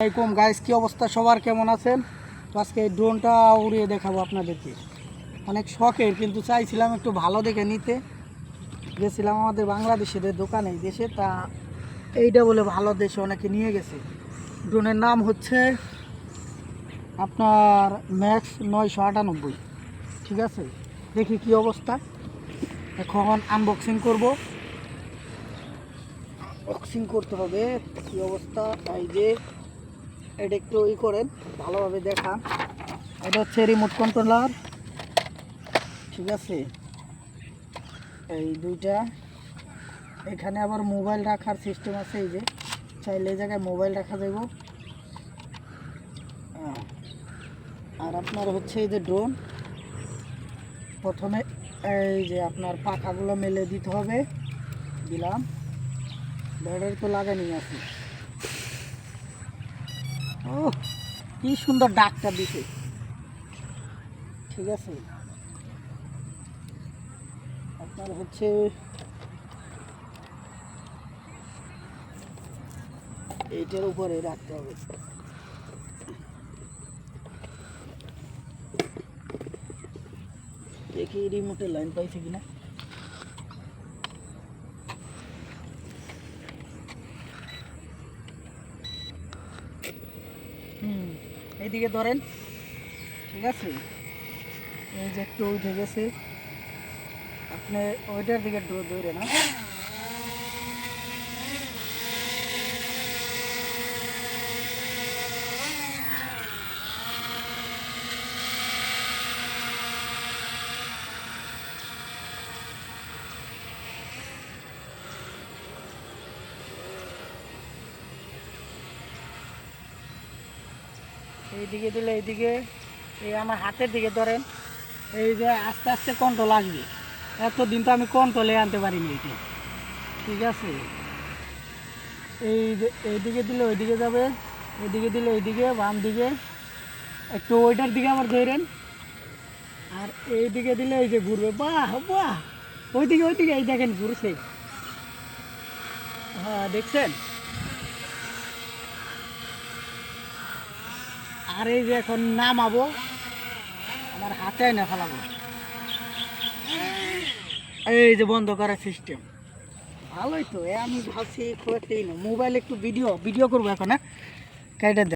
আসসালামাইকুম গাইস কি অবস্থা? সবার কেমন আছেন? আজকে এই ড্রোনটা উড়িয়ে দেখাবো আপনাদেরকে। অনেক শখের, কিন্তু চাইছিলাম একটু ভালো দেখে নিতে। গেছিলাম আমাদের বাংলাদেশের দোকানে দেশে। তা এইটা বলে ভালো দেশে অনেকে নিয়ে গেছে। ড্রোনের নাম হচ্ছে আপনার ম্যাক্স নয়শো আটানব্বই। ঠিক আছে? দেখি কি অবস্থা। এখন আনবক্সিং করব। বক্সিং করতে হবে। কি অবস্থা? এই যে এটা একটু ই করেন, ভালোভাবে দেখান। এটা হচ্ছে রিমোট কন্ট্রোলার ঠিক আছে? এই দুইটা। এখানে আবার মোবাইল রাখার সিস্টেম আছে, এই যে। চাইলে এই জায়গায় মোবাইল রাখা যাব আর আপনার হচ্ছে এই যে ড্রোন প্রথমে এই যে আপনার পাখাগুলো মেলে দিতে হবে। দিলাম। ব্যাটারি তো লাগানি আছে। ও কি সুন্দর ডাকটা দিছে। ঠিক আছে। আপনার হচ্ছে এইটার উপরে রাখতে হবে। দেখি রিমোটের লাইন পাইছে কিনা। এইদিকে ধরেন। ঠিক আছে? এই যে একটু উঠে গেছে। আপনি ওইটার দিকে ধরে না এইদিকে দিলে এইদিকে, এই আমার হাতের দিকে ধরেন, এই যে আস্তে আস্তে কন্ট্রোল আসবে এতদিন তো আমি কন্ট্রোলে আনতে পারিনি এটা ঠিক আছে? এই এইদিকে দিলে ওইদিকে যাবে এদিকে দিলে ওইদিকে, বাম দিকে। একটু ওইটার দিকে আবার ধরেন। আর এইদিকে দিলে এই যে ঘুরবে, বাহ বাহ। ওইদিকে ওইদিকে, এই দেখেন ঘুরছে। হ্যাঁ দেখছেন? আর এই যে এখন নামাবো, আমার হাতে না ফেলাবো। এই যে বন্ধ করার সিস্টেম ভালোই তো আমি ভাবছি খুব একটা মোবাইল একটু ভিডিও ভিডিও করব এখন হ্যাঁ? কেটে